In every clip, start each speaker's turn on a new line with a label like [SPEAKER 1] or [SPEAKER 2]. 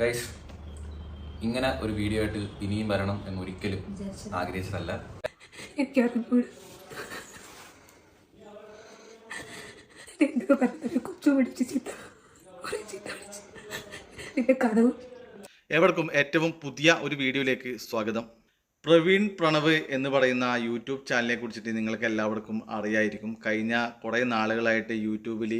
[SPEAKER 1] Guys ഇങ്ങനെ ഒരു video ആയിട്ട് ഇനിയും വരണം എന്ന് ഒരിക്കലും ആഗ്രഹിച്ചതല്ല.
[SPEAKER 2] എവർക്കും ഏറ്റവും പുതിയ ഒരു വീഡിയോയിലേക്ക് സ്വാഗതം. പ്രവീൺ പ്രണവ് എന്ന് പറയുന്ന യൂട്യൂബ് ചാനലിനെ കുറിച്ചിട്ട് നിങ്ങൾക്ക് എല്ലാവർക്കും അറിയായിരിക്കും. കഴിഞ്ഞ കുറേ നാളുകളായിട്ട് യൂട്യൂബിൽ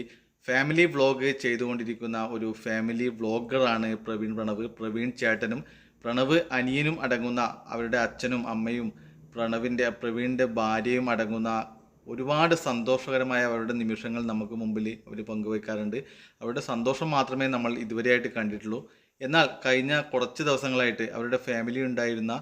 [SPEAKER 2] ഫാമിലി വ്ളോഗ് ചെയ്തുകൊണ്ടിരിക്കുന്ന ഒരു ഫാമിലി വ്ളോഗറാണ് പ്രവീൺ പ്രണവ്. പ്രവീൺ ചേട്ടനും പ്രണവ് അനിയനും അടങ്ങുന്ന അവരുടെ അച്ഛനും അമ്മയും പ്രണവിന്റെ പ്രവീണിന്റെ ഭാര്യയും അടങ്ങുന്ന ഒരുപാട് സന്തോഷകരമായ അവരുടെ നിമിഷങ്ങൾ നമുക്ക് മുമ്പിൽ അവർ പങ്കുവയ്ക്കാറുണ്ട്. അവരുടെ സന്തോഷം മാത്രമേ നമ്മൾ ഇതുവരെയായിട്ട് കണ്ടിട്ടുള്ളൂ. എന്നാൽ കഴിഞ്ഞ കുറച്ച് ദിവസങ്ങളായിട്ട് അവരുടെ ഫാമിലി ഉണ്ടായിരുന്ന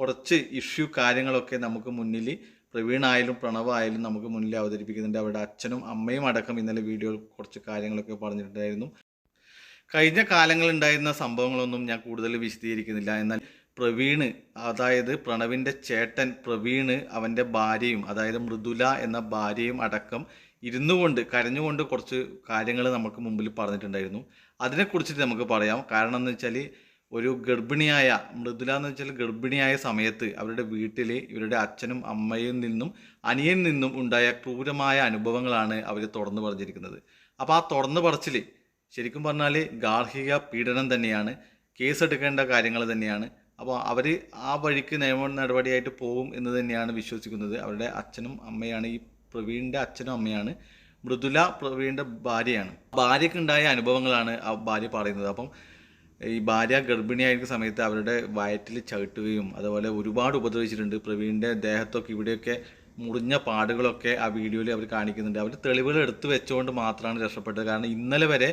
[SPEAKER 2] കുറച്ച് ഇഷ്യൂ കാര്യങ്ങളൊക്കെ നമുക്ക് മുന്നിൽ പ്രവീണായാലും പ്രണവായാലും നമുക്ക് മുന്നിൽ അവതരിപ്പിക്കുന്നുണ്ട്. അവരുടെ അച്ഛനും അമ്മയും അടക്കം ഇന്നലെ വീഡിയോയിൽ കുറച്ച് കാര്യങ്ങളൊക്കെ പറഞ്ഞിട്ടുണ്ടായിരുന്നു. കഴിഞ്ഞ കാലങ്ങളുണ്ടായിരുന്ന സംഭവങ്ങളൊന്നും ഞാൻ കൂടുതൽ വിശദീകരിക്കുന്നില്ല. എന്നാൽ പ്രവീണ് അതായത് പ്രണവിന്റെ ചേട്ടൻ പ്രവീണ് അവന്റെ ഭാര്യയും അതായത് മൃദുല എന്ന ഭാര്യയും അടക്കം ഇരുന്നു കൊണ്ട് കരഞ്ഞുകൊണ്ട് കുറച്ച് കാര്യങ്ങൾ നമുക്ക് മുമ്പിൽ പറഞ്ഞിട്ടുണ്ടായിരുന്നു. അതിനെക്കുറിച്ചിട്ട് നമുക്ക് പറയാം. കാരണം എന്ന് വെച്ചാൽ ഒരു ഗർഭിണിയായ മൃദുല എന്ന് വെച്ചാൽ ഗർഭിണിയായ സമയത്ത് അവരുടെ വീട്ടിൽ ഇവരുടെ അച്ഛനും അമ്മയിൽ നിന്നും അനിയനിൽ നിന്നും ഉണ്ടായ ക്രൂരമായ അനുഭവങ്ങളാണ് അവർ തുറന്നു പറഞ്ഞിരിക്കുന്നത്. അപ്പോൾ ആ തുറന്നു പറച്ചിൽ ശരിക്കും പറഞ്ഞാൽ ഗാർഹിക പീഡനം തന്നെയാണ് കേസെടുക്കേണ്ട കാര്യങ്ങൾ തന്നെയാണ്. അപ്പോൾ അവർ ആ വഴിക്ക് നിയമ നടപടിയായിട്ട് പോകും എന്ന് തന്നെയാണ് വിശ്വസിക്കുന്നത്. അവരുടെ അച്ഛനും അമ്മയാണ് ഈ പ്രവീണിന്റെ അച്ഛനും അമ്മയാണ്. മൃദുല പ്രവീണിന്റെ ഭാര്യയാണ്. ഭാര്യയ്ക്കുണ്ടായ അനുഭവങ്ങളാണ് ആ ഭാര്യ പറയുന്നത്. അപ്പം ഈ ഭാര്യ ഗർഭിണിയായിരിക്കുന്ന സമയത്ത് അവരുടെ വയറ്റിൽ ചവിട്ടുകയും അതുപോലെ ഒരുപാട് ഉപദ്രവിച്ചിട്ടുണ്ട്. പ്രവീണിന്റെ ദേഹത്തൊക്കെ ഇവിടെയൊക്കെ മുറിഞ്ഞ പാടുകളൊക്കെ ആ വീഡിയോയിൽ അവർ കാണിക്കുന്നുണ്ട്. അവർ തെളിവുകൾ എടുത്തു വെച്ചുകൊണ്ട് മാത്രമാണ് രക്ഷപ്പെട്ടത്. കാരണം ഇന്നലെ വരെ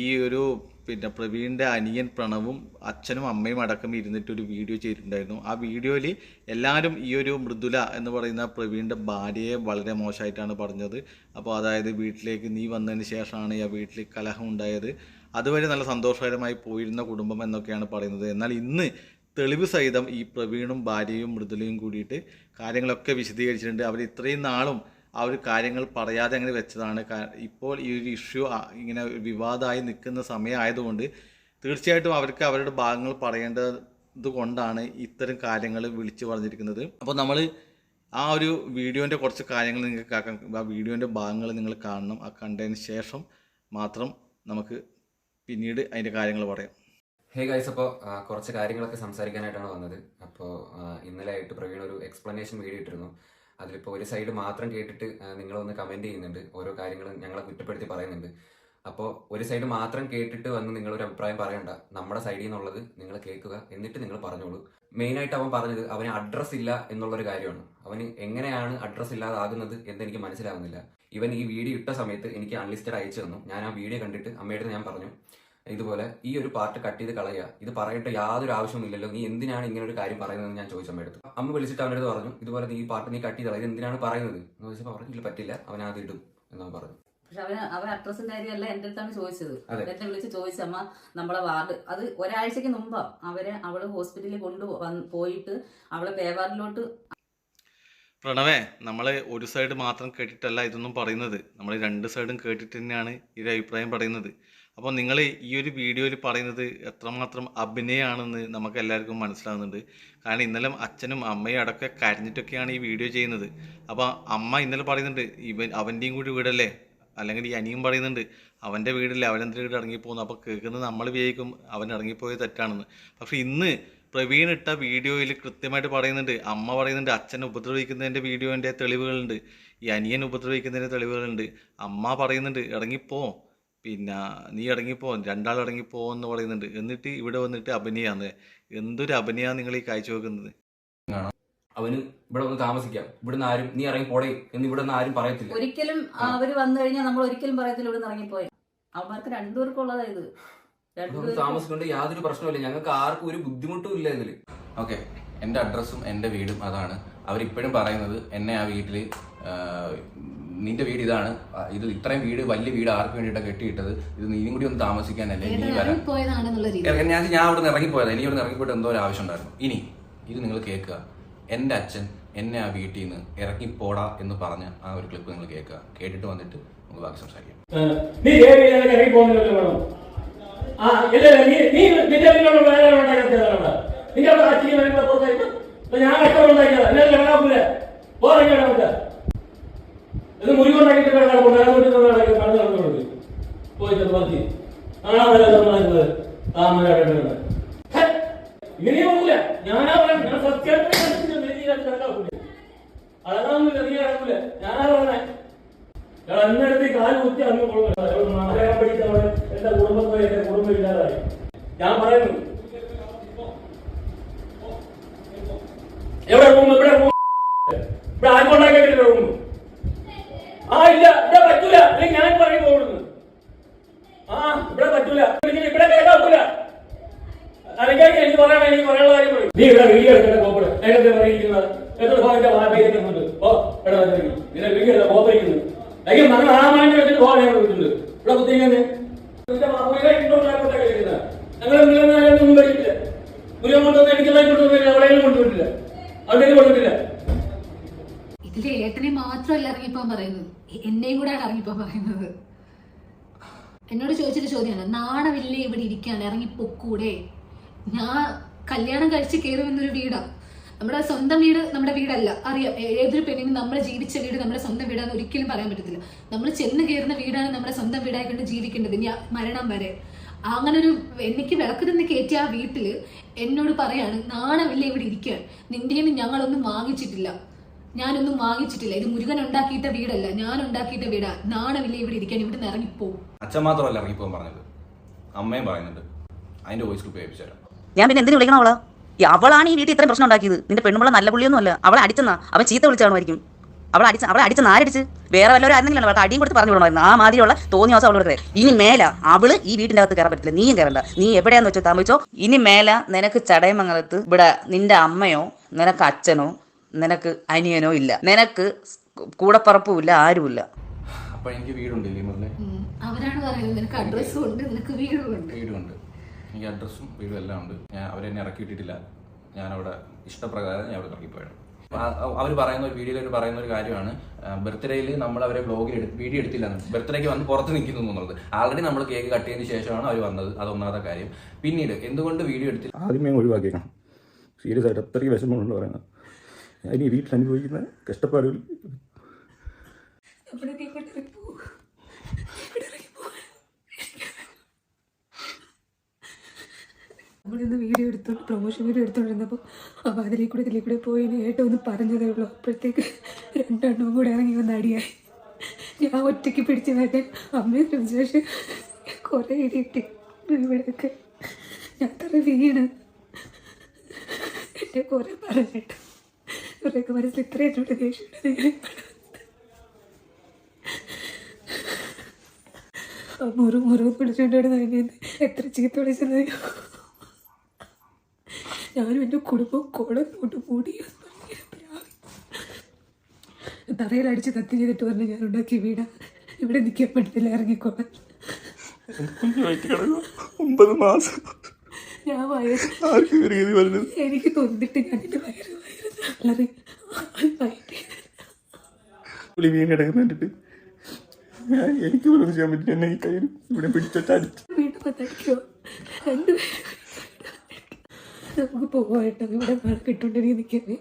[SPEAKER 2] ഈ ഒരു പിന്നെ പ്രവീണിന്റെ അനിയൻ പ്രണവും അച്ഛനും അമ്മയും അടക്കം ഇരുന്നിട്ട് ഒരു വീഡിയോ ചെയ്തിട്ടുണ്ടായിരുന്നു. ആ വീഡിയോയിൽ എല്ലാവരും ഈ ഒരു മൃദുല എന്ന് പറയുന്ന പ്രവീണിന്റെ ഭാര്യയെ വളരെ മോശമായിട്ടാണ് പറഞ്ഞത്. അപ്പോൾ അതായത് വീട്ടിലേക്ക് നീ വന്നതിന് ശേഷമാണ് ആ വീട്ടിൽ കലഹം ഉണ്ടായത് അതുവരെ നല്ല സന്തോഷകരമായി പോയിരുന്ന കുടുംബം എന്നൊക്കെയാണ് പറയുന്നത്. എന്നാൽ ഇന്ന് തെളിവ് സഹിതം ഈ പ്രവീണും ഭാര്യയും മൃദുലയും കൂടിയിട്ട് കാര്യങ്ങളൊക്കെ വിശദീകരിച്ചിട്ടുണ്ട്. അവർ ഇത്രയും നാളും ആ ഒരു കാര്യങ്ങൾ പറയാതെ അങ്ങനെ വെച്ചതാണ്. ഇപ്പോൾ ഈ ഒരു ഇഷ്യൂ ഇങ്ങനെ വിവാദമായി നിൽക്കുന്ന സമയമായതുകൊണ്ട് തീർച്ചയായിട്ടും അവർക്ക് അവരുടെ ഭാഗങ്ങൾ പറയേണ്ടത് കൊണ്ടാണ് ഇത്തരം കാര്യങ്ങൾ വിളിച്ചു പറഞ്ഞിരിക്കുന്നത്. അപ്പോൾ നമ്മൾ ആ ഒരു വീഡിയോന്റെ കുറച്ച് കാര്യങ്ങൾ നിങ്ങൾക്ക് ആ വീഡിയോന്റെ ഭാഗങ്ങൾ നിങ്ങൾ കാണണം. ആ കണ്ടതിന് ശേഷം മാത്രം നമുക്ക് പിന്നീട് അതിന്റെ കാര്യങ്ങൾ പറയാം.
[SPEAKER 1] ഹേ ഗൈസ് അപ്പോൾ കുറച്ച് കാര്യങ്ങളൊക്കെ സംസാരിക്കാനായിട്ടാണ് വന്നത്. അപ്പോൾ ഇന്നലെ ആയിട്ട് പ്രവീൺ ഒരു എക്സ്പ്ലനേഷൻ വീഡിയോ ഇട്ടിരുന്നു. അതിലിപ്പോൾ ഒരു സൈഡ് മാത്രം കേട്ടിട്ട് നിങ്ങളൊന്ന് കമന്റ് ചെയ്യുന്നുണ്ട്. ഓരോ കാര്യങ്ങളും ഞങ്ങളെ കുറ്റപ്പെടുത്തി പറയുന്നുണ്ട്. അപ്പോൾ ഒരു സൈഡ് മാത്രം കേട്ടിട്ട് വന്ന് ഒരു അഭിപ്രായം പറയണ്ട. നമ്മുടെ സൈഡിൽ നിന്നുള്ളത് നിങ്ങൾ കേൾക്കുക. എന്നിട്ട് നിങ്ങൾ പറഞ്ഞോളൂ. മെയിനായിട്ട് അവൻ പറഞ്ഞത് അവന് അഡ്രസ്സ് ഇല്ല എന്നുള്ളൊരു കാര്യമാണ്. അവന് എങ്ങനെയാണ് അഡ്രസ്സ് ഇല്ലാതാകുന്നത് എന്ന് എനിക്ക് മനസ്സിലാകുന്നില്ല ഇവൻ ഈ വീഡിയോ ഇട്ട സമയത്ത് എനിക്ക് അൺലിസ്റ്റഡ് അയച്ചു തന്നു. ഞാൻ ആ വീഡിയോ കണ്ടിട്ട് അമ്മയുടെ ഞാൻ പറഞ്ഞു ഇതുപോലെ ഈ ഒരു പാർട്ട് കട്ട് ചെയ്ത് കളയുക ഇത് പറയിട്ട് യാതൊരു ആവശ്യമില്ലല്ലോ നീ എന്തിനാണ് ഇങ്ങനെ ഒരു കാര്യം പറയുന്നതെന്ന് ഞാൻ ചോദിച്ചു അമ്മയെടുത്ത് അമ്മ വിളിച്ചിട്ട് അവന്റെ പറഞ്ഞു ഇതുപോലെ നീ ഈ പാർട്ട് നീ കട്ട് ചെയ്ത് കളയുക എന്തിനാണ് പറയുന്നത്? എന്ന് ചോദിച്ചപ്പോൾ പറഞ്ഞു ഇല്ല പറ്റില്ല. അവൻ അത് ഇടും. എന്ന് അവൻ പറഞ്ഞു.
[SPEAKER 3] പക്ഷെ അവന് അവൻ അഡ്രസ്സിന്റെ കാര്യമല്ല എന്റെ അടുത്താണ് ചോദിച്ചത്. എന്നെ വിളിച്ച് ചോദിച്ചമ്മ നമ്മളെ വാർഡ് അത് ഒരാഴ്ചക്ക് മുമ്പാ അവരെ അവൾ ഹോസ്പിറ്റലിൽ കൊണ്ടു പോയിട്ട് അവളെ പേവാറിലോട്ട്
[SPEAKER 2] പ്രണവേ നമ്മൾ ഒരു സൈഡ് മാത്രം കേട്ടിട്ടല്ല ഇതൊന്നും പറയുന്നത്. നമ്മൾ രണ്ട് സൈഡും കേട്ടിട്ട് തന്നെയാണ് ഈ ഒരു അഭിപ്രായം പറയുന്നത്. അപ്പോൾ നിങ്ങൾ ഈ ഒരു വീഡിയോയിൽ പറയുന്നത് എത്രമാത്രം അഭിനയമാണെന്ന് നമുക്ക് എല്ലാവർക്കും മനസ്സിലാകുന്നുണ്ട് കാരണം ഇന്നലെ അച്ഛനും അമ്മയും അടക്കം കരഞ്ഞിട്ടൊക്കെയാണ് ഈ വീഡിയോ ചെയ്യുന്നത്. അപ്പോൾ അമ്മ ഇന്നലെ പറയുന്നുണ്ട് ഇവൻ അവന്റെയും കൂടി വീടല്ലേ? അല്ലെങ്കിൽ ഈ അനിയും പറയുന്നുണ്ട് അവന്റെ വീടില്ല എന്തിനു വീട് ഇറങ്ങിപ്പോകുന്നു? അപ്പോൾ കേൾക്കുന്നത് നമ്മൾ വിചാരിക്കും അവൻ ഇറങ്ങിപ്പോയത് തെറ്റാണെന്ന്. പക്ഷേ ഇന്ന് പ്രവീൺ ഇട്ട വീഡിയോയിൽ കൃത്യമായിട്ട് പറയുന്നുണ്ട് അമ്മ പറയുന്നുണ്ട് അച്ഛനെ ഉപദ്രവിക്കുന്നതിന്റെ വീഡിയോന്റെ തെളിവുകളുണ്ട് ഈ അനിയൻ ഉപദ്രവിക്കുന്നതിന്റെ തെളിവുകളുണ്ട് അമ്മ പറയുന്നുണ്ട് ഇറങ്ങിപ്പോ പിന്നെ നീ ഇറങ്ങിപ്പോ രണ്ടാൾ ഇറങ്ങിപ്പോ എന്ന് പറയുന്നുണ്ട് എന്നിട്ട് ഇവിടെ വന്നിട്ട് അഭിനയാന്ന് എന്തൊരു അഭിനയാണ് നിങ്ങൾ ഈ കാഴ്ചവെക്കുന്നത്?
[SPEAKER 1] അവന് ഇവിടെ ഒന്ന് താമസിക്കാം. ഇവിടുന്ന് ആരും നീ ഇറങ്ങി പോടേ എന്ന് ഇവിടെ നിന്ന് ആരും പറയത്തില്ല.
[SPEAKER 3] ഒരിക്കലും അവർ വന്നു കഴിഞ്ഞാൽ നമ്മൾ ഒരിക്കലും പറയത്തില്ല ഇവിടെ നിന്ന് ഇറങ്ങിപ്പോയി അവന്മാർക്ക് രണ്ടുപേർക്കും ഇത്.
[SPEAKER 1] താമസിക്കൊണ്ട് യാതൊരു പ്രശ്നമില്ല ഞങ്ങൾക്ക് ആർക്കും ഒരു ബുദ്ധിമുട്ടും ഇല്ല ഇതിൽ. ഓക്കെ. എന്റെ അഡ്രസ്സും എന്റെ വീടും അതാണ്. അവരിപ്പോഴും പറയുന്നത് എന്നെ ആ വീട്ടിൽ നിന്റെ വീട് ഇതാണ്. ഇത് ഇത്രയും വീട് വലിയ വീട് ആർക്ക് വേണ്ടിയിട്ടാണ് കെട്ടിയിട്ടത്? ഇത് നീയും കൂടി ഒന്ന് താമസിക്കാനല്ലേ? നീ വരാൻ. ഞാൻ ഞാൻ അവിടെ നിന്ന് ഇറങ്ങിപ്പോയത്. ഇനി ഇവിടെ നിന്ന് ഇറങ്ങിപ്പോയിട്ട് എന്തോ ഒരു ആവശ്യം ഉണ്ടായിരുന്നു. ഇനി ഇത് നിങ്ങൾ കേൾക്കുക. എന്റെ അച്ഛൻ എന്നെ ആ വീട്ടിൽ നിന്ന് പോടാ എന്ന് പറഞ്ഞ ആ ഒരു ക്ലിപ്പ് നിങ്ങൾ കേൾക്കുക. കേട്ടിട്ട് വന്നിട്ട് നമുക്ക് ബാക്കി സംസാരിക്കാം.
[SPEAKER 4] നീ
[SPEAKER 5] ആ നീ നീ പോകില്ല ഞാനാ പറയാം ഞാൻ സത്യമായിട്ട് കിടക്കാപ്പില്ല അതൊന്നുമില്ല നീ കിടക്കില്ല ഞാനാ ഞാൻ അന്നെടുത്ത് കാൽ കുത്തി അന്ന് കൊള്ളുന്നു മലയാളം പഠിച്ചവൾ എന്റെ കുടുംബത്തെ എന്റെ കുടുംബം ഞാൻ പറയുന്നു. എവിടെ റൂം? ഇവിടെ റൂം. ഇവിടെ ആർക്കുണ്ടാക്കിയിട്ടില്ല റൂം. ആ ഇല്ല ഇവിടെ പറ്റൂല. ഞാൻ പറയും ഓടുന്നു ആ ഇവിടെ പറ്റൂല. ഇവിടെ കേട്ടാക്കൂല അല്ലെങ്കിൽ എനിക്ക് പറയണം എനിക്ക് പറയാനുള്ള കാര്യം പറയും. നീ ഇവിടെ വീഡിയോ എടുക്കേണ്ട കോപ്പട്. നേരത്തെ പറയുന്നത് എത്ര ഭാഗത്തെ വാർത്തയിട്ടുണ്ട് ഓ എടാ ഇതിനെ എടുത്ത കോപ്പറിക്കുന്നു അല്ലെങ്കിൽ മകൾ ആമാന്റെ വെച്ചിട്ട് ഞാൻ വിളിച്ചിട്ടുണ്ട്. ഇവിടെ കുത്തിങ്ങനെ ഞങ്ങൾ വരില്ല മുരുകൻ കൊണ്ടുവന്ന് എനിക്കെല്ലാം കൊണ്ടുവന്നില്ല എവിടെയും കൊണ്ടുവരില്ല അവിടെയും കൊണ്ടുവരില്ല
[SPEAKER 6] ഇതിലെ ഏട്ടനെ മാത്രമല്ല ഇറങ്ങിപ്പോൻ പറയുന്നത്. എന്നെയും കൂടെ ഇറങ്ങിപ്പോൻ പറയുന്നത്. എന്നോട് ചോദിച്ചൊരു ചോദ്യമാണ് നാണമില്ലേ ഇവിടെ ഇരിക്കാൻ ഇറങ്ങി പൊക്കൂടെ ഞാൻ കല്യാണം കഴിച്ച് കയറുമെന്നൊരു വീടാ. നമ്മുടെ സ്വന്തം വീട് നമ്മുടെ വീടല്ല. അറിയാം. ഏതൊരു പെണ്ണിനും നമ്മൾ ജീവിച്ച വീട് നമ്മുടെ സ്വന്തം വീടാന്ന് ഒരിക്കലും പറയാൻ പറ്റത്തില്ല. നമ്മൾ ചെന്ന് കയറുന്ന വീടാണ് നമ്മുടെ സ്വന്തം വീടായിക്കൊണ്ട് ജീവിക്കേണ്ടത്. ഇനി മരണം വരെ. അങ്ങനെ ഒരു എനിക്ക് വിളക്ക് നിന്ന് കയറ്റിയ ആ വീട്ടിൽ എന്നോട് പറയാണ് നാണമില്ല ഇവിടെ ഇരിക്കാൻ. നിന്റെ ഞങ്ങളൊന്നും വാങ്ങിച്ചിട്ടില്ല. ഞാനൊന്നും വാങ്ങിച്ചിട്ടില്ല. ഇത് മുരുകൻ ഉണ്ടാക്കിയിട്ട വീടല്ല. ഞാൻ ഉണ്ടാക്കിയിട്ട വീടാ. നാണമില്ല ഇവിടെ ഇരിക്കാൻ. ഇവിടെ നിന്ന് ഇറങ്ങിപ്പോവും
[SPEAKER 4] അച്ഛൻ മാത്രമല്ല ഇറങ്ങിപ്പോകാൻ പറഞ്ഞത്. അമ്മയും പറയുന്നുണ്ട്. അതിന്റെ വോയിസ് ക്ലിപ്പ് തരാം
[SPEAKER 7] ഞാൻ പിന്നെ എന്തിനു വിളിക്കണം അവളാണ് ഈ വീട്ടിൽ ഇത്രയും പ്രശ്നം ഉണ്ടാക്കിയത്. നിന്റെ പെണ്ണുമ്പള നല്ല പുള്ളിയൊന്നും അല്ല അവളെ അടിച്ചെന്നാ. അവൻ ചീത്ത വിളിച്ചാണുമായിരിക്കും അവളെ അടിച്ച അവളെ അടിച്ച? നാരടിച്ച് വേറെ വല്ലവരും ആയിരുന്നെങ്കിലും അവൾക്ക് അടിയും കൊടുത്ത് പറഞ്ഞു വിടണമായിരുന്നു. ആ മാതിരിയുള്ള തോന്നിയ ദിവസം അവളോട് ഇനി മേല. അവൾ ഈ വീട്ടിന്റെ അകത്ത് കയറാൻ പറ്റില്ല നീയും കയറണ്ട. നീ എവിടെയാന്ന് വെച്ചോ താമസിച്ചോ ഇനി മേല നിനക്ക് ചടയമംഗലത്ത് ഇവിടെ നിന്റെ അമ്മയോ നിനക്ക് അച്ഛനോ നിനക്ക് അനിയനോ ഇല്ല. നിനക്ക് കൂടപ്പറപ്പും ഇല്ല ആരുമില്ല.
[SPEAKER 4] അപ്പൊ എനിക്ക് വീടുണ്ട്.
[SPEAKER 6] അവരാണ് പറയുന്നത്. നിനക്ക് അഡ്രസ്സും ഉണ്ട്. നിനക്ക് വീടും ഉണ്ട്
[SPEAKER 4] വീടുണ്ട് എനിക്ക് അഡ്രസ്സും വീടും എല്ലാം ഉണ്ട്. ഞാൻ അവരെന്നെ ഇറക്കി വിട്ടിട്ടില്ല. ഞാൻ അവിടെ ഇഷ്ടപ്രകാരം ഞാൻ അവിടെ ഇറങ്ങിപ്പോയാണ് അവർ പറയുന്ന ഒരു വീഡിയോയിൽ പറയുന്ന ഒരു കാര്യമാണ് ബർത്ത്ഡേയിൽ നമ്മൾ അവരെ ബ്ലോഗിൽ എടുത്ത് വീഡിയോ എടുത്തില്ല ബർത്ത്ഡേക്ക് വന്ന് പുറത്ത് നിൽക്കുന്നു എന്നുള്ളത്. ആൾറെഡി നമ്മൾ കേക്ക് കട്ട് ചെയ്തതിന് ശേഷമാണ് അവർ വന്നത്. അത് ഒന്നാമത്തെ കാര്യം. പിന്നീട് എന്തുകൊണ്ട് വീഡിയോ എടുത്തില്ല?
[SPEAKER 8] ആദ്യമേ ഒഴിവാക്കിയേക്കണം. സീരിയസ് ആയിട്ട് അത്രയും വിഷമമുണ്ട് പറയുന്നത്. ഞാൻ ഈ വീട്ടിൽ അനുഭവിക്കുന്ന കഷ്ടപ്പാടുകൾ
[SPEAKER 6] അവിടെ നീ കൊണ്ട് ഇറങ്ങിപ്പോ. ഇവിടെ ഇറങ്ങിപ്പോ. നമ്മളിന്ന് വീഡിയോ എടുത്തോണ്ട് പ്രൊമോഷൻ വീഡിയോ എടുത്തോണ്ടിരുന്നപ്പോൾ അപ്പോൾ അതിലേ കൂടെ ഇതിലേ കൂടെ പോയി ഏട്ടോ ഒന്ന് പറഞ്ഞതേ ഉള്ളൂ അപ്പോഴത്തേക്ക് രണ്ടെണ്ണവും കൂടെ ഇറങ്ങി വന്ന് അടിയായി. ഞാൻ ഒറ്റയ്ക്ക് പിടിച്ച് മാറ്റാൻ അമ്മയെ ശ്രമിച്ചു കുറേ ഇടിയിട്ട് ഇവിടെയൊക്കെ. ഞാൻ തറ വീണ്. എന്നെ കുറേ പറഞ്ഞിട്ട് ഇവരുടെയൊക്കെ മനസ്സിൽ ഇത്രയും ദേഷ്യമുണ്ട് മുറു മുറിവ് പിടിച്ചോണ്ടാണ് എന്നെ എത്ര ചീത്ത വിളിച്ചത് ഞാനും എന്റെ കുടുംബവും കുളം കൊണ്ട് മൂടി തറയിലടിച്ച് കത്തി ചെയ്തിട്ട് പറഞ്ഞ് ഞാൻ ഉണ്ടാക്കി വീട. ഇവിടെ നിൽക്കാൻ പറ്റത്തില്ല ഇറങ്ങിക്കോളാൻ.
[SPEAKER 8] ഒമ്പത് മാസം.
[SPEAKER 6] ഞാൻ വയറ് എനിക്ക് തൊന്നിട്ട് ഞാൻ എന്റെ വയറ്
[SPEAKER 8] എനിക്ക് പോലും ചെയ്യാൻ പറ്റില്ല. എന്നെ ഈ കയ്യിൽ ഇവിടെ പിടിച്ചിട്ട് അടിച്ചു.
[SPEAKER 6] വീണ്ടും രണ്ടുപേരും നമുക്ക് പോവാട്ടോ ഇവിടെ കിട്ടുണ്ടെങ്കിൽ നിൽക്കണേ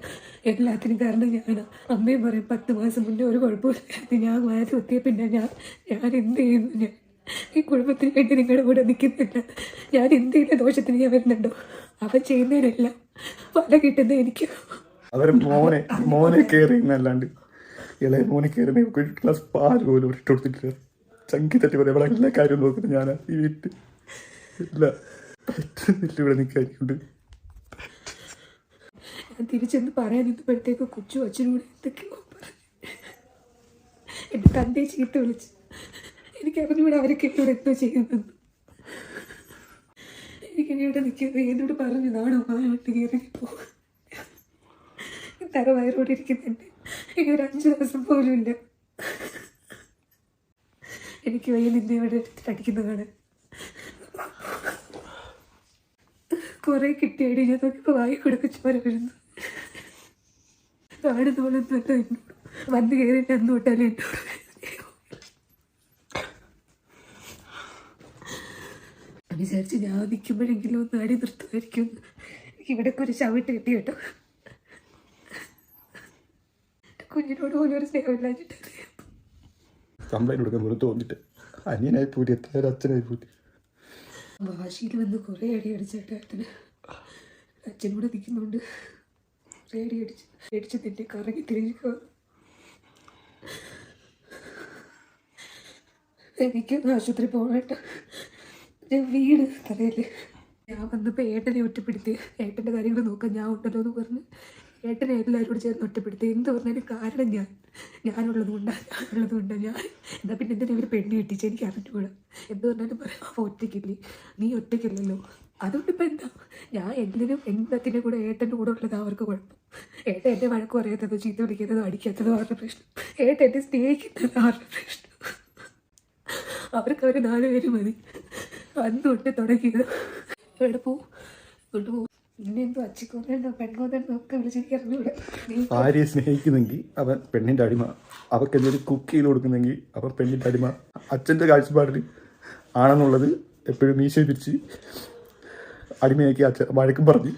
[SPEAKER 6] എല്ലാത്തിനും കാരണം ഞാനാണ് അമ്മയും പറയും പത്ത് മാസം മുന്നേ ഒരു കുഴപ്പമില്ലായിരുന്നു. ഞാൻ വയസ്സ് കുത്തിയ പിന്നെ ഞാൻ ഞാൻ എന്ത് ചെയ്യുന്നു? ഞാൻ ഈ കുടുംബത്തിന് വേണ്ടി നിങ്ങളുടെ കൂടെ നിൽക്കുന്നില്ല. ഞാൻ എന്ത് ചെയ്യുന്ന ദോഷത്തിന് ഞാൻ വരുന്നുണ്ടോ? അവൻ ചെയ്യുന്നതിനെല്ലാം വല കിട്ടുന്ന എനിക്ക്
[SPEAKER 8] അവരെ മോനെ മോനെ കയറി എന്നല്ലാണ്ട്. ഇളയ മോനെ കയറി ഒരു ഗ്ലാസ് പാൽ പോലും ഇട്ട് കൊടുത്തിട്ടില്ല. ചങ്കി തട്ടി പോലെ ഇവിടെ എല്ലാ കാര്യവും നോക്കുന്നത് ഞാനാ. ഈ വീട്ടിൽ ഇല്ല. പറ്റുന്നില്ല ഇവിടെ നിൽക്കാനുണ്ട്
[SPEAKER 6] ഞാൻ തിരിച്ചെന്ന് പറയാൻ നിന്നപ്പോഴത്തേക്ക് കൊച്ചു അച്ഛനോട് എന്തൊക്കെയോ പറഞ്ഞു. എന്റെ തന്റെ ചീത്ത വിളിച്ച് എനിക്ക് അറിഞ്ഞൂടെ അവരൊക്കെ എന്നോട് എന്തോ ചെയ്യുന്നത്. എനിക്ക് ഇവിടെ നിൽക്കുന്നത് എന്നോട് പറഞ്ഞു നാണോ മായോട്ട് കയറി പോകും തറ വയറോടെ ഇരിക്കുന്നുണ്ട് ഇനി ഒരു അഞ്ച് ദിവസം പോലും ഇല്ല. എനിക്ക് വയ്യ നിന്നെ ഇവിടെ അടിക്കുന്നതാണ് കുറെ കിട്ടിയടി ഞാൻ നോക്കിയപ്പോൾ വായി കൊടുക്ക ചോര അല്ല എന്നോട് വന്ന് കയറിയിട്ട് അന്ന് തൊട്ടാലും എന്നോട് വിചാരിച്ച് ഞാൻ നിൽക്കുമ്പോഴെങ്കിലും ഒന്ന് അടി നിർത്തുമായിരിക്കും ഇവിടെ ഒരു ചവിട്ട് കിട്ടി കേട്ടോ കുഞ്ഞിനോട് പോലും ഒരു സ്നേഹമില്ലാഞ്ഞിട്ട്
[SPEAKER 8] കംപ്ലൈന്റ് കൊടുക്കാൻ പോലും തോന്നിട്ട് അനിയനായി പോയി എത്ര അച്ഛനായി പൂട്ടി
[SPEAKER 6] വാശിയിൽ വന്ന് കുറേ അടി അടിച്ചേട്ടാ അച്ഛനോട് നിൽക്കുന്നുണ്ട് അടിച്ച് അടിച്ച് നിന്നെ കറങ്ങി തിരിഞ്ഞു എനിക്കൊന്ന് ആശുപത്രി പോകണ്ട ഞാൻ വീട് തലയിൽ. ഞാൻ വന്നപ്പോൾ ഏട്ടനെ ഒറ്റപ്പെടുത്തി. ഏട്ടന്റെ കാര്യങ്ങൾ നോക്കാൻ ഞാൻ ഉണ്ടല്ലോ എന്ന് പറഞ്ഞ് ഏട്ടനെ എല്ലാവരോട് ചേർന്ന് ഒറ്റപ്പെടുത്തി. എന്ത് പറഞ്ഞാലും കാരണം ഞാൻ. ഞാനുള്ളത് കൊണ്ടാണ് ഞാനുള്ളത് കൊണ്ടാണ് ഞാൻ. എന്നാൽ പിന്നെ എന്തിനാ ഇവർ പെണ്ണ് കെട്ടിച്ച്? എനിക്ക് അറിഞ്ഞുകൂടാ. എന്ത് പറഞ്ഞാലും പറയാം അവ ഒറ്റയ്ക്കില്ലേ? നീ ഒറ്റയ്ക്കില്ലല്ലോ. അതുകൊണ്ട് ഇപ്പം എന്താ? ഞാൻ എന്തിനും എല്ലാത്തിന്റെ കൂടെ ഏട്ടന്റെ കൂടെ ഉള്ളത് അവർക്ക് കുഴപ്പം. ഏട്ടൻ എന്നെ വഴക്ക് പറയാത്തതോ? ചീത്ത വിളിക്കുന്നതോ അടിക്കാത്തതോ? അവരുടെ പ്രശ്നം? ഏട്ട എന്നെ സ്നേഹിക്കുന്നത്? അവരുടെ പ്രശ്നം? അവർക്ക് അവർ നാലുപേര് മതി. അന്ന് തൊട്ട് തുടങ്ങിയത്. എവിടെ പോവും കൊണ്ട്
[SPEAKER 8] ഭാര്യയെ സ്നേഹിക്കുന്നെങ്കിൽ അവൻ പെണ്ണിന്റെ അടിമ. അവർക്ക് എന്തെങ്കിലും കുക്ക് ചെയ്ത് കൊടുക്കുന്നെങ്കിൽ അവർ പെണ്ണിന്റെ അടിമ. അച്ഛന്റെ കാഴ്ചപ്പാടിൽ ആണെന്നുള്ളത് എപ്പോഴും മീശ പിരിച്ച് അടിമയാക്കി അച്ഛൻ വഴക്കും പറഞ്ഞ്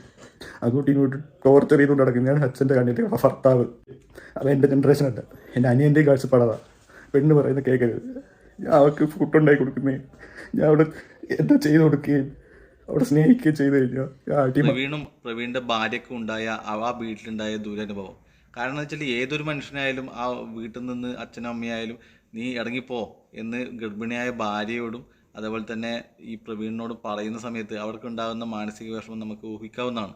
[SPEAKER 8] അങ്ങോട്ടും ഇങ്ങോട്ടും ടോർച്ചർ ചെയ്തുകൊണ്ട് നടക്കുന്നതാണ് അച്ഛന്റെ കണ്ണിന്റെ ഭർത്താവ്. അത് എന്റെ ജനറേഷൻ അല്ല. എന്റെ അനിയന്റെ കാഴ്ചപ്പാടതാ പെണ്ണ് പറയുന്ന കേൾക്കരുത് ഞാൻ അവർക്ക് ഫുഡ് കൊടുക്കുന്നേ. ഞാൻ അവിടെ എന്താ ചെയ്ത് കൊടുക്കുകയും അവിടെ സ്നേഹിക്കുകയും ചെയ്ത് അടിമ
[SPEAKER 2] പ്രവീണും പ്രവീണിന്റെ ഭാര്യയ്ക്കും ഉണ്ടായ ആ വീട്ടിലുണ്ടായ ദുരനുഭവം. കാരണം വെച്ചാൽ ഏതൊരു മനുഷ്യനായാലും ആ വീട്ടിൽ നിന്ന് അച്ഛനും അമ്മയായാലും നീ ഇറങ്ങിപ്പോ എന്ന് ഗർഭിണിയായ ഭാര്യയോടും അതേപോലെ തന്നെ ഈ പ്രവീണിനോട് പറയുന്ന സമയത്ത് അവർക്കുണ്ടാകുന്ന മാനസിക വിഷമം നമുക്ക് ഊഹിക്കാവുന്നതാണ്.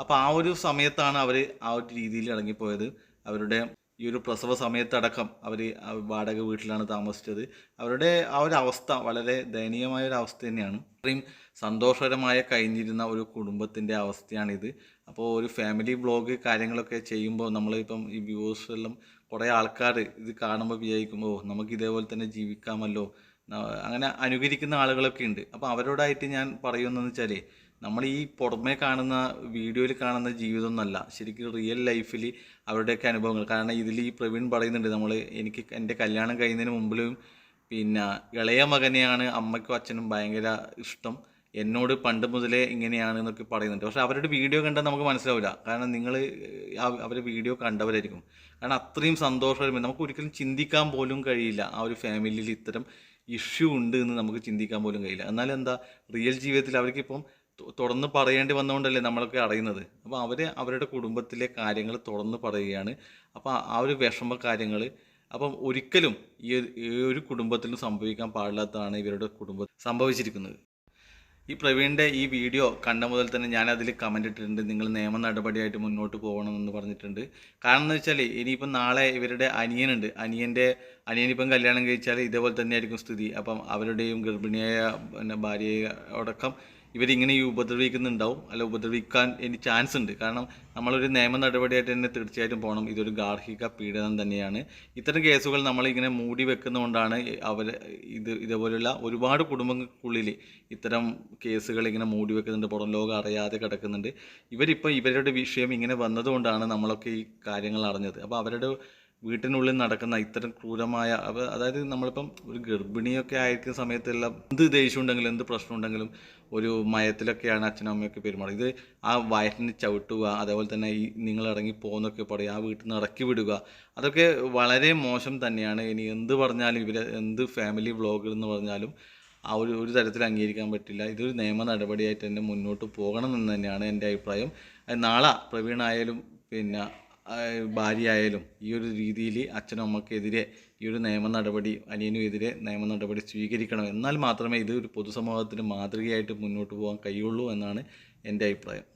[SPEAKER 2] അപ്പോൾ ആ ഒരു സമയത്താണ് അവർ ആ ഒരു രീതിയിൽ ഇറങ്ങിപ്പോയത്. അവരുടെ ഈ ഒരു പ്രസവ സമയത്തടക്കം അവർ വാടക വീട്ടിലാണ് താമസിച്ചത്. അവരുടെ ആ ഒരു അവസ്ഥ വളരെ ദയനീയമായ ഒരു അവസ്ഥ തന്നെയാണ്. അത്രയും സന്തോഷകരമായ കഴിഞ്ഞിരുന്ന ഒരു കുടുംബത്തിന്റെ അവസ്ഥയാണിത്. അപ്പോൾ ഒരു ഫാമിലി ബ്ലോഗ് കാര്യങ്ങളൊക്കെ ചെയ്യുമ്പോൾ നമ്മളിപ്പം ഈ വ്യൂവേഴ്സ് എല്ലാം കുറേ ആൾക്കാർ ഇത് കാണുമ്പോൾ വിചാരിക്കുമ്പോൾ നമുക്ക് ഇതേപോലെ തന്നെ ജീവിക്കാമല്ലോ. അങ്ങനെ അനുകരിക്കുന്ന ആളുകളൊക്കെ ഉണ്ട്. അപ്പോൾ അവരോടായിട്ട് ഞാൻ പറയുന്നതെന്ന് വെച്ചാൽ നമ്മൾ ഈ പുറമേ കാണുന്ന വീഡിയോയിൽ കാണുന്ന ജീവിതം ജീവിതമൊന്നുമല്ല ശരിക്കും റിയൽ ലൈഫിൽ അവരുടെയൊക്കെ അനുഭവങ്ങൾ. കാരണം ഇതിൽ ഈ പ്രവീൺ പറയുന്നുണ്ട് നമ്മൾ എനിക്ക് എന്റെ കല്യാണം കഴിയുന്നതിന് മുമ്പിലും പിന്നെ ഇളയ മകനെയാണ് അമ്മയ്ക്കും അച്ഛനും ഭയങ്കര ഇഷ്ടം. എന്നോട് പണ്ട് മുതലേ ഇങ്ങനെയാണ് എന്നൊക്കെ പറയുന്നുണ്ട്. പക്ഷെ അവരുടെ വീഡിയോ കണ്ടാൽ നമുക്ക് മനസ്സിലാവില്ല. കാരണം നിങ്ങൾ അവർ വീഡിയോ കണ്ടവരായിരിക്കും. കാരണം അത്രയും സന്തോഷകരമായി നമുക്ക് ഒരിക്കലും ചിന്തിക്കാൻ പോലും കഴിയില്ല. ആ ഒരു ഫാമിലിയിൽ ഇത്തരം ഇഷ്യൂ ഉണ്ട് എന്ന് നമുക്ക് ചിന്തിക്കാൻ പോലും കഴിയില്ല. എന്നാൽ എന്താ റിയൽ ജീവിതത്തിൽ അവർക്കിപ്പം തുറന്ന് പറയേണ്ടി വന്നുകൊണ്ടല്ലേ നമ്മളൊക്കെ അറിയുന്നത് അപ്പോൾ അവർ അവരുടെ കുടുംബത്തിലെ കാര്യങ്ങൾ തുറന്ന് പറയുകയാണ്. അപ്പോൾ ആ ഒരു വിഷമ കാര്യങ്ങൾ അപ്പം ഒരിക്കലും ഈ ഒരു- കുടുംബത്തിലും സംഭവിക്കാൻ പാടില്ലാത്തതാണ് ഇവരുടെ കുടുംബം സംഭവിച്ചിരിക്കുന്നത്. ഈ പ്രവീണിന്റെ ഈ വീഡിയോ കണ്ട മുതൽ തന്നെ ഞാൻ കമന്റ് ഇട്ടിട്ടുണ്ട്. നിങ്ങൾ നിയമ നടപടിയായിട്ട് മുന്നോട്ട് പോകണമെന്ന് പറഞ്ഞിട്ടുണ്ട്. കാരണം എന്ന് വെച്ചാൽ ഇനിയിപ്പം നാളെ ഇവരുടെ അനിയനുണ്ട്. അനിയന്റെ അനിയനിപ്പം കല്യാണം കഴിച്ചാൽ ഇതേപോലെ തന്നെയായിരിക്കും സ്ഥിതി. അപ്പം അവരുടെയും ഗർഭിണിയായ പിന്നെ ഭാര്യയോടക്കം ഇവരിങ്ങനെ ഈ ഉപദ്രവിക്കുന്നുണ്ടാവും അല്ല ഉപദ്രവിക്കാൻ ഇനി ചാൻസ് ഉണ്ട്. കാരണം നമ്മളൊരു നിയമ നടപടിയായിട്ട് തന്നെ തീർച്ചയായിട്ടും പോകണം ഇതൊരു ഗാർഹിക പീഡനം തന്നെയാണ്. ഇത്തരം കേസുകൾ നമ്മളിങ്ങനെ മൂടി വെക്കുന്നതുകൊണ്ടാണ് അവർ ഇത് ഇതേപോലെയുള്ള ഒരുപാട് കുടുംബങ്ങൾക്കുള്ളിൽ ഇത്തരം കേസുകൾ ഇങ്ങനെ മൂടി വെക്കുന്നുണ്ട്. പുറം ലോകം അറിയാതെ കിടക്കുന്നുണ്ട്. ഇവരിപ്പോൾ ഇവരുടെ വിഷയം ഇങ്ങനെ വന്നതുകൊണ്ടാണ് നമ്മളൊക്കെ ഈ കാര്യങ്ങൾ അറിഞ്ഞത്. അപ്പോൾ അവരുടെ വീട്ടിനുള്ളിൽ നടക്കുന്ന ഇത്തരം ക്രൂരമായ അതായത് നമ്മളിപ്പം ഒരു ഗർഭിണിയൊക്കെ ആയിരിക്കുന്ന സമയത്തെല്ലാം എന്ത് ദേഷ്യം ഉണ്ടെങ്കിലും എന്ത് പ്രശ്നം ഉണ്ടെങ്കിലും ഒരു മയത്തിലൊക്കെയാണ് അച്ഛനും അമ്മയൊക്കെ പെരുമാറുക. ഇത് ആ വയറ്റിന് ചവിട്ടുക അതേപോലെ തന്നെ ഈ നിങ്ങൾ ഇറങ്ങി പോകുന്നൊക്കെ പറയുക ആ വീട്ടിൽ നിന്ന് ഇറക്കി വിടുക അതൊക്കെ വളരെ മോശം തന്നെയാണ്. ഇനി എന്ത് പറഞ്ഞാലും ഇവർ എന്ത് ഫാമിലി വ്ളോഗർ എന്ന് പറഞ്ഞാലും ആ ഒരു ഒരു തരത്തിൽ അംഗീകരിക്കാൻ പറ്റില്ല. ഇതൊരു നിയമ നടപടിയായിട്ട് തന്നെ മുന്നോട്ട് പോകണം എന്ന് തന്നെയാണ് എന്റെ അഭിപ്രായം. നാളെ പ്രവീണായാലും പിന്നെ ഭാര്യയായാലും ഈ ഒരു രീതിയിൽ അച്ഛനും അമ്മക്കെതിരെ ഈ ഒരു നിയമ നടപടി അനിയനും എതിരെ നിയമ നടപടി സ്വീകരിക്കണം. എന്നാൽ മാത്രമേ ഇത് ഒരു പൊതുസമൂഹത്തിന് മാതൃകയായിട്ട് മുന്നോട്ട് പോകാൻ കഴിയുള്ളൂ എന്നാണ് എന്റെ അഭിപ്രായം.